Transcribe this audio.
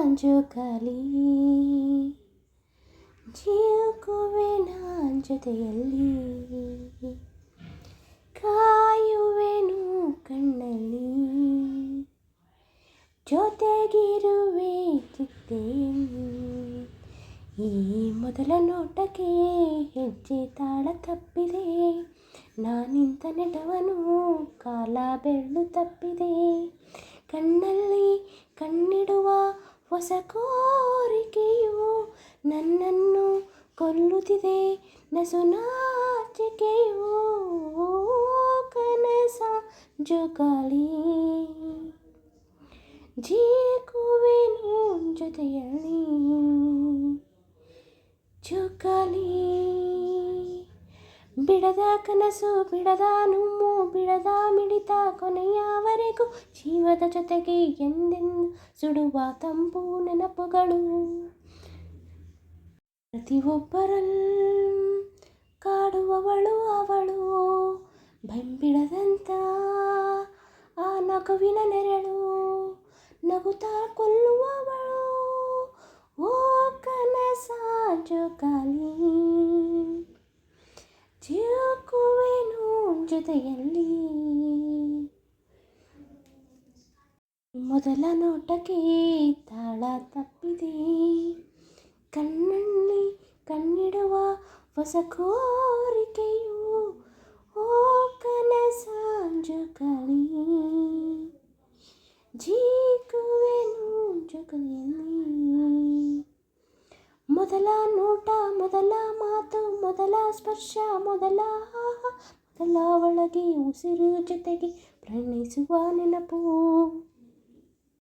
ಜೋಕಾಲಿ ನಾನ್ ಜೊತೆಯಲ್ಲಿ ಕಾಯುವೆನು ಕಣ್ಣಲ್ಲಿ ಜೊತೆಗಿರುವೆ ಚಿತ್ತೇನು ಈ ಮೊದಲ ನೋಟಕ್ಕೆ ಹೆಜ್ಜೆ ತಾಳ ತಪ್ಪಿದೆ ನಾನಿಂತ ನೆಡವನು ಕಾಲ ಬೆರಳು ತಪ್ಪಿದೆ ಕಣ್ಣಲ್ಲಿ ಹೊಸ ಕೋರಿಕೆಯು ನನ್ನನ್ನು ಕೊಲ್ಲುತ್ತಿದೆ. ನಸುನಾಚಿಕೆಯು ಕನಸ ಜೋಕಾಲಿ. ಜೀಕುವೆನು ಜೊತೆಯಲ್ಲಿ ಜೋಕಾಲಿ. ಬಿಡದ ಕನಸು, ಬಿಡದ ನುಮ್ಮು, ಬಿಡದ ಮಿಡಿತ ಕೊನೆಯವರೆಗೂ ಜೀವದ ಜೊತೆಗೆ ಎಂದೆಂದು ಸುಡುವ ತಂಪು ನೆನಪುಗಳು ಪ್ರತಿಯೊಬ್ಬರಲ್ಲೂ ಕಾಡುವವಳು ಅವಳು ಬಂಬಿಡದಂತ ಆ ನಗುವಿನ ನೆರಳು ನಗುತ್ತಾ ಕೊಲ್ಲುವವಳು ಓ ಕನಸ ಜೋಕಾಲಿ ಜೀವಕುವೆನು ಜೊತೆಯಲ್ಲಿ ಮೊದಲ ನೋಟಕ್ಕೆ ತಾಳ ತಪ್ಪಿದೆ ಕಣ್ಣಲ್ಲಿ ಕಣ್ಣಿಡುವ ಹೊಸ ಕೋರಿಕೆಯು ಓ ಕನಸ ಜೋಕಾಲಿ ಜೀಕುವೆನು ಜೊಗಲಿಯಲ್ಲಿ ಮೊದಲ ನೋಟ ಮೊದಲ ಮಾತು ಮೊದಲ ಸ್ಪರ್ಶ ಮೊದಲ ಆಹ, ಮೊದಲ ಒಳಗೆ ಉಸಿರು ಜೊತೆಗೆ ಪ್ರಣಯಿಸುವ ನೆನಪು